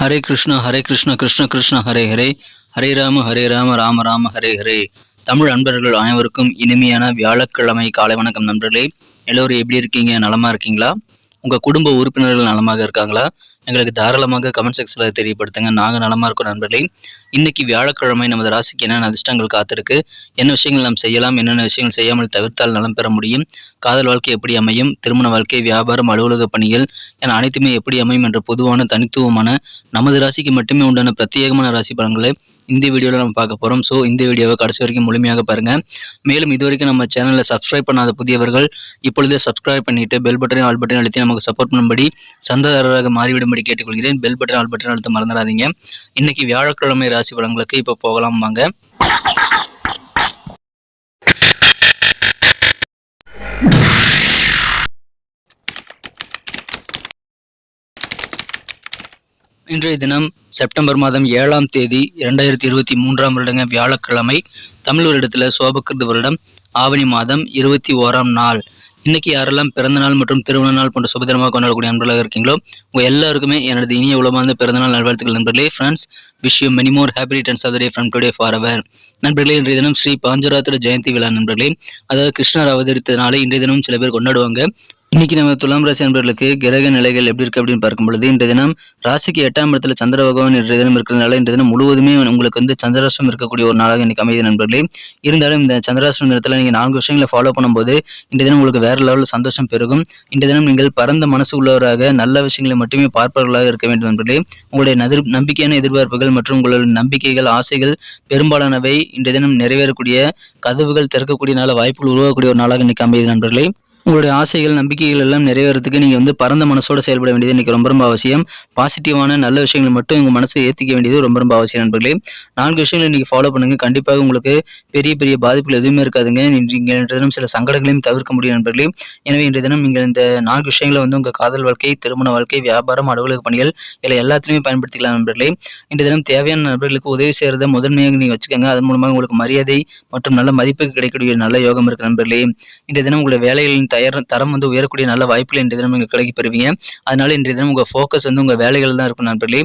ஹரே கிருஷ்ணா ஹரே கிருஷ்ணா கிருஷ்ண கிருஷ்ண ஹரே ஹரே. ஹரே ராம ஹரே ராம ராம ராம ஹரே ஹரே. தமிழ் அன்பர்கள் அனைவருக்கும் இனிமையான வியாழக்கிழமை காலை வணக்கம் நண்பர்களே. எல்லோரும் எப்படி இருக்கீங்க? நலமா இருக்கீங்களா? உங்க குடும்ப உறுப்பினர்கள் நலமாக இருக்காங்களா? எங்களுக்கு தாராளமாக கமெண்ட் செக்ஷனில் தெரியப்படுத்துங்க. நாங்கள் நலமா இருக்கோம் நண்பர்களே. இன்னைக்கு வியாழக்கிழமை நமது ராசிக்கு என்னென்ன அதிர்ஷ்டங்கள் காத்திருக்கு? என்ன விஷயங்கள் நாம் செய்யலாம்? என்னென்ன விஷயங்கள் செய்யாமல் தவிர்த்தால் நலம் பெற முடியும்? காதல் வாழ்க்கை எப்படி அமையும்? திருமண வாழ்க்கை வியாபாரம் அலுவலக பணிகள் என அனைத்துமே எப்படி அமையும் என்ற பொதுவான தனித்துவமான நமது ராசிக்கு மட்டுமே உண்டான பிரத்யேகமான ராசி பலன்களை இந்த வீடியோவில் நம்ம பார்க்க போகிறோம் ஸோ இந்த வீடியோவை கடைசி வரைக்கும் முழுமையாக பாருங்கள் மேலும் இது வரைக்கும் நம்ம சேனலில் சப்ஸ்கிரைப் பண்ணாத புதியவர்கள் இப்பொழுதே சப்ஸ்கிரைப் பண்ணிட்டு பெல் பட்டனை ஆல் பட்டன் அழுத்தி நமக்கு சப்போர்ட் பண்ணும்படி சந்தாதாரராக மாறிவிடும்படி கேட்டுக்கொள்கிறேன். பெல் பட்டன் ஆல் பட்டன் அழுத்த மறந்துடாதீங்க. இன்னைக்கு வியாழக்கிழமை ராசி பலன்களுக்கு இப்போ போகலாம் வாங்க இன்றைய தினம் செப்டம்பர் மாதம் ஏழாம் தேதி இரண்டாயிரத்தி இருபத்தி மூன்றாம் வருடங்க வியாழக்கிழமை தமிழ் வருடத்தில் சோபக்கிருது வருடம். ஆவணி மாதம் இருபத்தி ஓராம் நாள். இன்னைக்கு யாரெல்லாம் பிறந்த நாள் மற்றும் திருமண நாள் போன்ற சுபதினமாக கொண்டாடக்கூடிய நண்பர்களாக இருக்கீங்களோ உங்கள் எல்லாருக்குமே எனது இனிய உலகமார்ந்த பிறந்தநாள் நல்வாழ்த்துக்கள் நண்பர்களே. Friends wish you many more happy returns of day from today for our நண்பர்களே இன்றைய தினம் ஸ்ரீ பாஞ்சராத்திர ஜெயந்தி விழா நண்பர்களே. அதாவது கிருஷ்ணர் அவதரித்தனால இன்றைய தினம் சில பேர் கொண்டாடுவாங்க. இன்னைக்கு நம்ம துலாம் ராசி நண்பர்களுக்கு கிரக நிலைகள் எப்படி இருக்கு அப்படின்னு பார்க்கும் பொழுது இன்றைய தினம் ராசிக்கு எட்டாம் இடத்துல சந்திர பகவான் இன்றைய தினம் இருக்கிறதுனால இன்றைய தினம் முழுவதுமே உங்களுக்கு வந்து சந்திராஷ்டிரம் இருக்கக்கூடிய ஒரு நாளாக இன்னைக்கு அமைதி நண்பர்களே. இருந்தாலும் இந்த சந்திராஷ்டிரம் நேரத்தில் நீங்கள் நான்கு விஷயங்களை ஃபாலோ பண்ணும்போது இன்றைய தினம் உங்களுக்கு வேற லெவலில் சந்தோஷம் பெருகும். இன்றைய தினம் நீங்கள் பரந்த மனசு உள்ளவராக நல்ல விஷயங்களை மட்டுமே பார்ப்பவர்களாக இருக்க வேண்டும் நண்பர்களே. உங்களுடைய நதிர் நம்பிக்கையான எதிர்பார்ப்புகள் மற்றும் உங்களுடைய நம்பிக்கைகள் ஆசைகள் பெரும்பாலானவை இன்றைய தினம் நிறைவேறக்கூடிய கதவுகள் திறக்கக்கூடிய நாள வாய்ப்புகள் உருவாகக்கூடிய ஒரு நாளாக இன்னைக்கு அமைதி நண்பர்களே. உங்களுடைய ஆசைகள் நம்பிக்கைகள் எல்லாம் நிறைவேறதுக்கு நீங்கள் வந்து பரந்த மனசோட செயல்பட வேண்டியது இன்றைக்கி ரொம்ப ரொம்ப அவசியம். பாசிட்டிவான நல்ல விஷயங்களை மட்டும் உங்கள் மனசை ஏற்றிக்க வேண்டியது ரொம்ப ரொம்ப அவசியம் நண்பர்களே. நான்கு விஷயங்களை நீங்கள் ஃபாலோ பண்ணுங்கள் கண்டிப்பாக உங்களுக்கு பெரிய பெரிய பாதிப்புகள் எதுவுமே இருக்காதுங்க. நீங்கள் இன்றைய தினம் சில சங்கடங்களையும் தவிர்க்க முடியும் நண்பர்களே. எனவே இன்றைய தினம் நீங்கள் இந்த நான்கு விஷயங்களை வந்து உங்கள் காதல் வாழ்க்கை திருமண வாழ்க்கை வியாபாரம் அலுவலக பணிகள் இல்லை எல்லாத்துலேயுமே பயன்படுத்திக்கலாம் நண்பர்களே. இன்றைய தினம் தேவையான நண்பர்களுக்கு உதவி செய்கிறத முதன்மையாக நீங்கள் வச்சுக்கோங்க. அதன் மூலமாக உங்களுக்கு மரியாதை மற்றும் நல்ல மதிப்பு கிடைக்கக்கூடிய நல்ல யோகம் இருக்குது நண்பர்களே. இன்றைய தினம் உங்களுடைய வேலைகளின் தயார் தரம் வந்து உயரக்கூடிய நல்ல வாய்ப்புகள் இன்றைய தினம் நீங்கள் கிடைக்க பெறுவீங்க. அதனால இன்றைய தினம் உங்கள் ஃபோக்கஸ் வந்து உங்கள் வேலைகள் தான் இருக்கும் நண்பர்களே.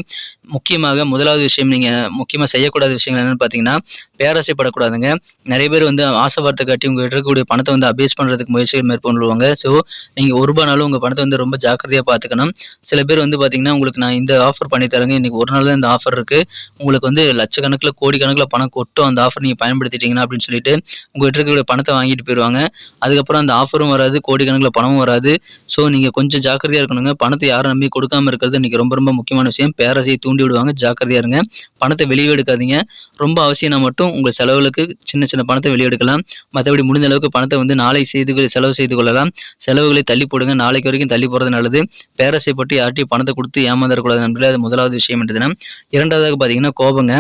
முக்கியமாக முதலாவது விஷயம் நீங்கள் முக்கியமாக செய்யக்கூடாத விஷயங்கள் என்னென்னு பார்த்தீங்கன்னா பேராசைப்படக்கூடாதுங்க. நிறைய பேர் வந்து ஆசை வார்த்தை காட்டி உங்கள் இருக்கக்கூடிய பணத்தை வந்து அபேஸ் பண்ணுறதுக்கு முயற்சிகள் மேற்கொள்ளுவாங்க. ஸோ நீங்கள் ஒரு ரூபானாலும் உங்கள் பணத்தை வந்து ரொம்ப ஜாக்கிரதையாக பார்த்துக்கணும் சில பேர் வந்து பார்த்தீங்கன்னா உங்களுக்கு நான் இந்த ஆஃபர் பண்ணி தரேங்க. இன்றைக்கி ஒரு நாள் தான் இந்த ஆஃபர் இருக்குது உங்களுக்கு வந்து லட்சக்கணக்கில் கோடிக்கணக்கில் பணம் கொட்டும். அந்த ஆஃபர் நீங்கள் பயன்படுத்திட்டீங்கன்னா அப்படின்னு சொல்லிட்டு உங்கள்கிட்ட இருக்கக்கூடிய பணத்தை வாங்கிட்டு போயிடுவாங்க அதுக்கப்புறம் அந்த ஆஃபரும் வராது கோடிக்கணக்கில் பணமும் வராது. ஸோ நீங்கள் கொஞ்சம் ஜாக்கிரதையாக இருக்கணுங்க. பணத்தை யாரும் நம்பி கொடுக்காம இருக்கிறது இன்றைக்கி ரொம்ப ரொம்ப முக்கியமான விஷயம். பேரசையை தூண்டி விடுவாங்க. ஜாக்கிரதையாக இருங்க. பணத்தை வெளியே எடுக்காதீங்க. ரொம்ப அவசியம்னா மட்டும் உங்கள் செலவுகளுக்கு சின்ன சின்ன பணத்தை வெளியே எடுக்கலாம் மற்றபடி முடிந்த அளவுக்கு பணத்தை வந்து நாளை செய்து செலவு செய்து கொள்ளலாம். செலவுகளை தள்ளி போடுங்க. நாளைக்கு வரைக்கும் தள்ளி போகிறது நல்லது. பேரசை பட்டு யார்ட்டையும் பணத்தை கொடுத்து ஏமாந்துடக்கூடாது நண்பர்களே. அது முதலாவது விஷயம் என்று தினம். இரண்டாவதாக பார்த்தீங்கன்னா கோபங்க.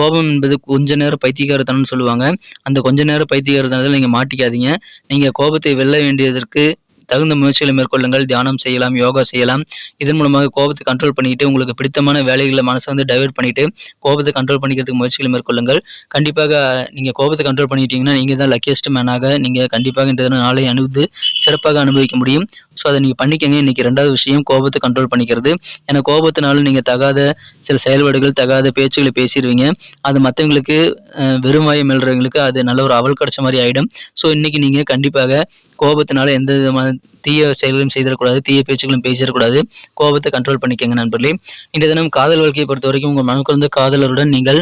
கோபம் என்பது கொஞ்ச நேரம் பைத்தியகாரத்தனம்னு சொல்லுவாங்க. அந்த கொஞ்ச நேரம் பைத்தியகாரத்தனத்தில் நீங்கள் மாட்டிக்காதீங்க. நீங்கள் கோபத்தை வெல்ல வேண்டியதற்கு தகுந்த முயற்சிகளை மேற்கொள்ளுங்கள் தியானம் செய்யலாம் யோகா செய்யலாம். இதன் மூலமாக கோபத்தை கண்ட்ரோல் பண்ணிட்டு உங்களுக்கு பிடித்தமான வேலைகளை மனசை வந்து டைவர்ட் பண்ணிட்டு கோபத்தை கண்ட்ரோல் பண்ணிக்கிறதுக்கு முயற்சிகளை மேற்கொள்ளுங்கள். கண்டிப்பாக நீங்கள் கோபத்தை கண்ட்ரோல் பண்ணிட்டீங்கன்னா நீங்கள் தான் லக்கியஸ்ட் மேனாக நீங்கள் கண்டிப்பாக இந்த நாளை அனுபவித்து சிறப்பாக அனுபவிக்க முடியும். ஸோ அதை நீங்கள் பண்ணிக்கங்க. இன்றைக்கி ரெண்டாவது விஷயம் கோபத்தை கண்ட்ரோல் பண்ணிக்கிறது. ஏன்னா கோபத்தினால நீங்கள் தகாத சில செயல்பாடுகள் தகாத பேச்சுகளை பேசிடுவீங்க. அது மற்றவங்களுக்கு வெறும் வாயை மெல்றவங்களுக்கு அது நல்ல ஒரு அவல் கிடச்ச மாதிரி ஆகிடும் ஸோ இன்றைக்கி நீங்கள் கண்டிப்பாக கோபத்தினால எந்த விதமான தீய செயல்களும் செய்திடக்கூடாது தீய பேச்சுகளும் பேசிடக்கூடாது. கோபத்தை கண்ட்ரோல் பண்ணிக்கங்க நண்பர்களே. இந்த தினம் காதல் வாழ்க்கையை பொறுத்த வரைக்கும் உங்கள் மனக்குறந்த காதலருடன் நீங்கள்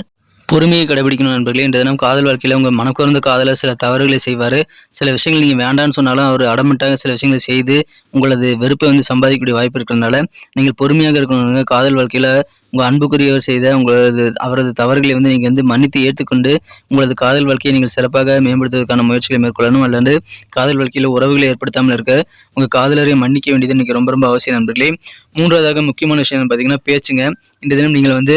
பொறுமையை கடைபிடிக்கணும் நண்பர்களே. இந்த தினம் காதல் வாழ்க்கையில் உங்கள் மனக்குறந்த காதலர் சில தவறுகளை செய்வார். சில விஷயங்கள் நீங்கள் வேண்டான்னு சொன்னாலும் அவர் அடமெண்ட்டாக சில விஷயங்களை செய்து உங்களது வெறுப்பை வந்து சம்பாதிக்கக்கூடிய வாய்ப்பு இருக்கிறதுனால நீங்கள் பொறுமையாக இருக்கணுங்க காதல் வாழ்க்கையில் உங்கள் அன்புக்குரியவர் செய்த உங்களது அவரது தவறுகளை வந்து நீங்கள் வந்து மன்னித்து ஏற்றுக்கொண்டு உங்களது காதல் வாழ்க்கையை நீங்கள் சிறப்பாக மேம்படுத்துவதற்கான முயற்சிகளை மேற்கொள்ளணும். அல்லது காதல் வாழ்க்கையில் உறவுகளை ஏற்படுத்தாமல் இருக்க உங்கள் காதலரை மன்னிக்க வேண்டியது இன்றைக்கி ரொம்ப ரொம்ப அவசியம் நண்பர்களே. மூன்றாவதாக முக்கியமான விஷயம் பார்த்தீங்கன்னா பேச்சுங்க. இந்த தினம் நீங்கள் வந்து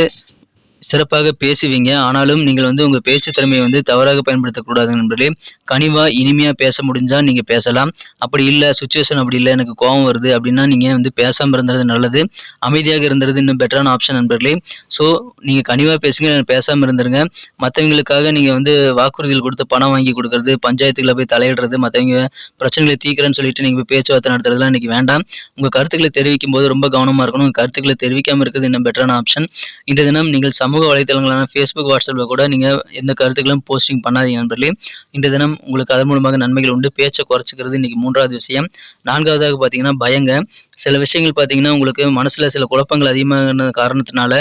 சிறப்பாக பேசுவீங்க. ஆனாலும் நீங்கள் வந்து உங்கள் பேச்சு திறமையை வந்து தவறாக பயன்படுத்தக்கூடாது நண்பர்களே. கனிவாக இனிமையாக பேச முடிஞ்சால் நீங்கள் பேசலாம். அப்படி இல்லை சுச்சுவேஷன் அப்படி இல்லை எனக்கு கோபம் வருது அப்படின்னா நீங்கள் வந்து பேசாமல் இருந்தது நல்லது. அமைதியாக இருந்தது இன்னும் பெட்டரான ஆப்ஷன் நண்பர்களே. ஸோ நீங்கள் கனிவாக பேசுங்க பேசாமல் இருந்துருங்க. மற்றவங்களுக்காக நீங்கள் வந்து வாக்குறுதிகள் கொடுத்து பணம் வாங்கி கொடுக்கறது பஞ்சாயத்துக்களை போய் தலையிடுறது மற்றவங்க பிரச்சனைகளை தீர்க்கிறேன்னு சொல்லிட்டு நீங்கள் போய் பேச்சுவார்த்தை நடத்துறதுலாம் இன்றைக்கி வேண்டாம். உங்கள் கருத்துக்களை தெரிவிக்கும் போது ரொம்ப கவனமாக இருக்கணும். உங்கள் கருத்துக்களை தெரிவிக்காமல் இருக்கிறது இன்னும் பெட்டரான ஆப்ஷன் இந்த தினம் நீங்கள் சமூக வலைத்தளங்களான ஃபேஸ்புக் வாட்ஸ்அப்பில் கூட நீங்கள் எந்த கருத்துக்களும் போஸ்டிங் பண்ணாதீங்க நண்பர்களே. இன்றைய தினம் உங்களுக்கு அதன் மூலமாக நன்மைகள் உண்டு. பேச்சை குறைச்சிக்கிறது இன்றைக்கி மூன்றாவது விஷயம். நான்காவதாக பார்த்தீங்கன்னா பயங்க. சில விஷயங்கள் பார்த்தீங்கன்னா உங்களுக்கு மனசில் சில குழப்பங்கள் அதிகமான காரணத்தினால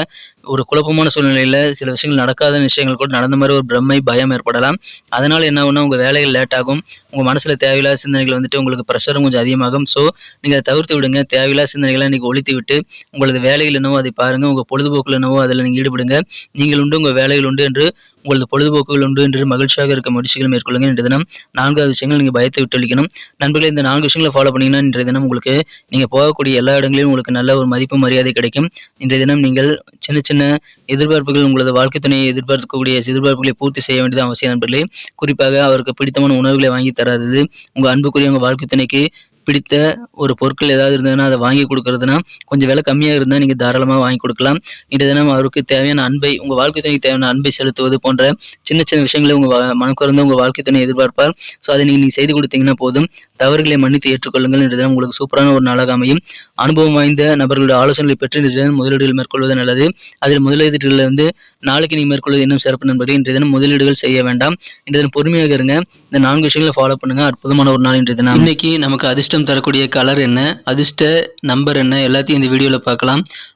ஒரு குழப்பமான சூழ்நிலையில் சில விஷயங்கள் நடக்காத விஷயங்கள் கூட நடந்த மாதிரி ஒரு பிரம்மை பயம் ஏற்படலாம். அதனால் என்ன ஆகும்னா உங்கள் வேலைகள் லேட் ஆகும். உங்கள் மனசில் தேவையில்லாத சிந்தனைகள் வந்துட்டு உங்களுக்கு ப்ரெஷரும் கொஞ்சம் அதிகமாகும். ஸோ நீங்கள் அதை தவிர்த்து விடுங்க. தேவையில்லாத சிந்தனைகளை இன்றைக்கி ஒழித்து விட்டு உங்களது வேலைகள் என்னவோ அதை பாருங்கள் உங்கள் பொழுதுபோக்கில் என்னவோ அதில் நீங்கள் ஈடுபடுங்க. நீங்கள் உண்டு உங்கள் வேலைகள் உண்டு என்று உங்களது பொழுதுபோக்குகள் உண்டு என்று மகிழ்ச்சியாக இருக்க முயற்சிகள் மேற்கொள்ளுங்க இன்றைய தினம் நான்காவது விஷயங்கள் நீங்கள் பயத்தை விட்டொழிக்கணும் நண்பர்களே இந்த நான்கு விஷயங்களை ஃபாலோ பண்ணிங்கன்னா இன்றைய தினம் உங்களுக்கு நீங்கள் போகக்கூடிய எல்லா இடங்களிலும் உங்களுக்கு நல்ல ஒரு மதிப்பு மரியாதை கிடைக்கும். இன்றைய தினம் நீங்கள் சின்ன சின்ன எதிர்பார்ப்புகள் உங்களது வாழ்க்கை துணையை எதிர்பார்க்கக்கூடிய எதிர்பார்ப்புகளை பூர்த்தி செய்ய வேண்டியது அவசியம் நண்பர்களே. குறிப்பாக அவருக்கு பிடித்தமான உணவுகளை வாங்கி தராதது உங்கள் அன்புக்குரிய உங்கள் வாழ்க்கை துணைக்கு பிடித்த ஒரு பொருட்கள் ஏதாவது இருந்ததுன்னா அதை வாங்கி கொடுக்கறதுனா கொஞ்சம் விலை கம்மியாக இருந்தால் நீங்கள் தாராளமாக வாங்கி கொடுக்கலாம். இன்றைய தினம் அவருக்கு தேவையான அன்பை உங்கள் வாழ்க்கை துணைக்கு தேவையான அன்பை செலுத்துவது போன்ற சின்ன சின்ன விஷயங்களை உங்கள் மனக்குறந்து உங்கள் வாழ்க்கை துணை எதிர்பார்ப்பார். ஸோ அதை நீங்கள் நீங்கள் செய்து கொடுத்தீங்கன்னா போதும். தவறுகளை மன்னித்து ஏற்றுக்கொள்ளுங்கள். இன்றைய தினம் உங்களுக்கு சூப்பரான ஒரு நாளாக அமையும். அனுபவம் வாய்ந்த நபர்களுடைய ஆலோசனைகளை பெற்று இன்றைய தினம் முதலீடுகள் மேற்கொள்வது நல்லது. அதில் முதலீடுகளில் வந்து நாளைக்கு நீங்கள் மேற்கொள்வது இன்னும் சிறப்பு நண்பர்கள். இன்றைய தினம் முதலீடுகள் செய்ய வேண்டாம். இன்றைய தினம் பொறுமையாக இருங்க. இந்த நான்கு விஷயங்களை ஃபாலோ பண்ணுங்க. அற்புதமான ஒரு நாள் இன்றைய தினம். இன்னைக்கு நமக்கு அதிர்ஷ்டம் தரக்கூடிய கலர் என்ன அதிர்ஷ்ட நம்பர் என்ன எல்லாத்தையும் இந்த வீடியோவில் பார்க்கலாம்.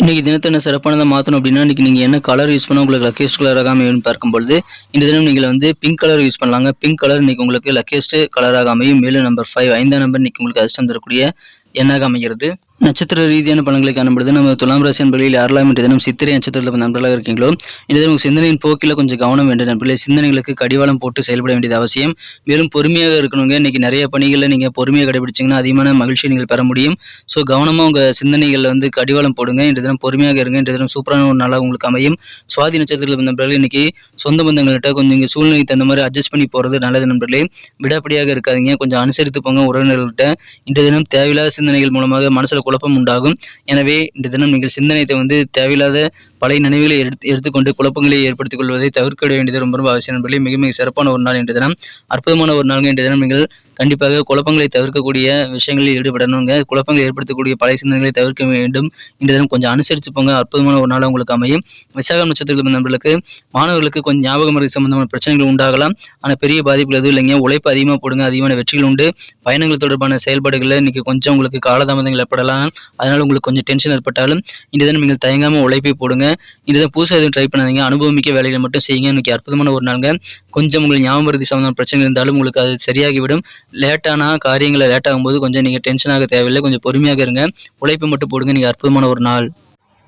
இன்றைக்கி தினத்தை என்ன சிறப்பானதாக மாற்றணும் அப்படின்னா இன்றைக்கி நீங்கள் என்ன கலர் யூஸ் பண்ணால் உங்களுக்கு லக்கேஸ்ட் கலராக அமையும் பார்க்கும்பொழுது இந்த தினம் நீங்கள் வந்து பிங்க் கலர் யூஸ் பண்ணலாங்க. பிங்க் கலர் இன்றைக்கி உங்களுக்கு லக்கேஸ்ட் கலராக அமையும் மேலும் நம்பர் ஃபைவ் ஐந்தாம் நம்பர் இன்றைக்கி உங்களுக்கு அதிர்ஷ்டம் தரக்கூடிய எண்ணாக அமைகிறது. நட்சத்திர ரீதியான பலன்களை காணப்படுது நம்ம துலாம் ராசி நண்பர்களில் யாரெல்லாம் தினம் சித்திரை நட்சத்திரத்தில் நண்பர்களாக இருக்கீங்களோ இந்த தினம் சிந்தனையின் போக்கில் கொஞ்சம் கவனம் வேண்டும் நண்பர்களே. சிந்தனைகளுக்கு கடிவாளம் போட்டு செயல்பட வேண்டியது அவசியம். மேலும் பொறுமையாக இருக்கணுங்க. இன்னைக்கு நிறைய பணிகளில் நீங்கள் பொறுமையாக கடைபிடிச்சிங்கன்னா அதிகமான மகிழ்ச்சியை நீங்கள் பெற முடியும். ஸோ கவனமாக உங்கள் சிந்தனைகளில் வந்து கடிவாளம் போடுங்க. இன்றைய தினம் பொறுமையாக இருங்க. இன்றைய தினம் சூப்பரான ஒரு நாளாக உங்களுக்கு அமையும். சுவாதி நட்சத்திரத்தில் நண்பர்கள் இன்னைக்கு சொந்த பந்தங்கள்கிட்ட கொஞ்சம் இங்கே சூழ்நிலைக்கு தகுந்த மாதிரி அட்ஜஸ்ட் பண்ணி போகிறது நல்லது நண்பர்களே. விடாப்படியாக இருக்காதீங்க. கொஞ்சம் அனுசரித்து போங்க உறவினர்கள்ட்ட. இன்றைய தினம் தேவையில்லாத சிந்தனைகள் மூலமாக மனசில் குழப்பம் உண்டாகும். எனவே இந்த தினம் நீங்கள் சிந்தனையத்தை வந்து தேவையில்லாத பழைய நினைவுகளை எடுத்து எடுத்துக்கொண்டு குழப்பங்களை ஏற்படுத்திக் கொள்வதை தவிர்க்க வேண்டியது ரொம்ப ரொம்ப அவசியம் நண்பர்களே மிக மிக சிறப்பான ஒரு நாள் இன்றைய தினம். அற்புதமான ஒரு நாள் என்ற தினம். நீங்கள் கண்டிப்பாக குழப்பங்களை தவிர்க்கக்கூடிய விஷயங்களில் ஈடுபடணுங்க. குழப்பங்களை ஏற்படுத்தக்கூடிய பழைய சிந்தனைகளை தவிர்க்க வேண்டும். இன்று தினம் கொஞ்சம் அனுசரித்து போங்க. அற்புதமான ஒரு நாள் உங்களுக்கு அமையும். விசாகம் நட்சத்திரத்தில் நண்பர்களுக்கு மாணவர்களுக்கு கொஞ்சம் ஞாபக மருந்து சம்பந்தமான பிரச்சனைகள் உண்டாகலாம். ஆனால் பெரிய பாதிப்புகள் எதுவும் இல்லைங்க. உழைப்பு அதிகமாக போடுங்க. அதிகமான வெற்றிகள் உண்டு. பயணங்கள் தொடர்பான செயல்பாடுகளில் இன்னைக்கு கொஞ்சம் உங்களுக்கு காலதாமதங்கள் ஏற்படலாம். அதனால் உங்களுக்கு கொஞ்சம் டென்ஷன் ஏற்பட்டாலும் இந்த தினம் நீங்கள் தயங்காமல் உழைப்பை போடுங்க. இந்த தினம் புதுசாக எதுவும் ட்ரை பண்ணாதீங்க. அனுபவமிக்க வேலைகளை மட்டும் செய்யுங்க. இன்னைக்கு அற்புதமான ஒரு நாளுங்க. கொஞ்சம் உங்களுக்கு ஞாபகம் மருந்து பிரச்சனை இருந்தாலும் உங்களுக்கு அது சரியாகிவிடும். லேட்டானா காரியங்களை லேட் ஆகும்போது கொஞ்சம் நீங்கள் டென்ஷன் ஆக தேவையில்லை. கொஞ்சம் பொறுமையாக இருங்க. உழைப்பை மட்டும் போடுங்க. நீங்கள் அற்புதமான ஒரு நாள்.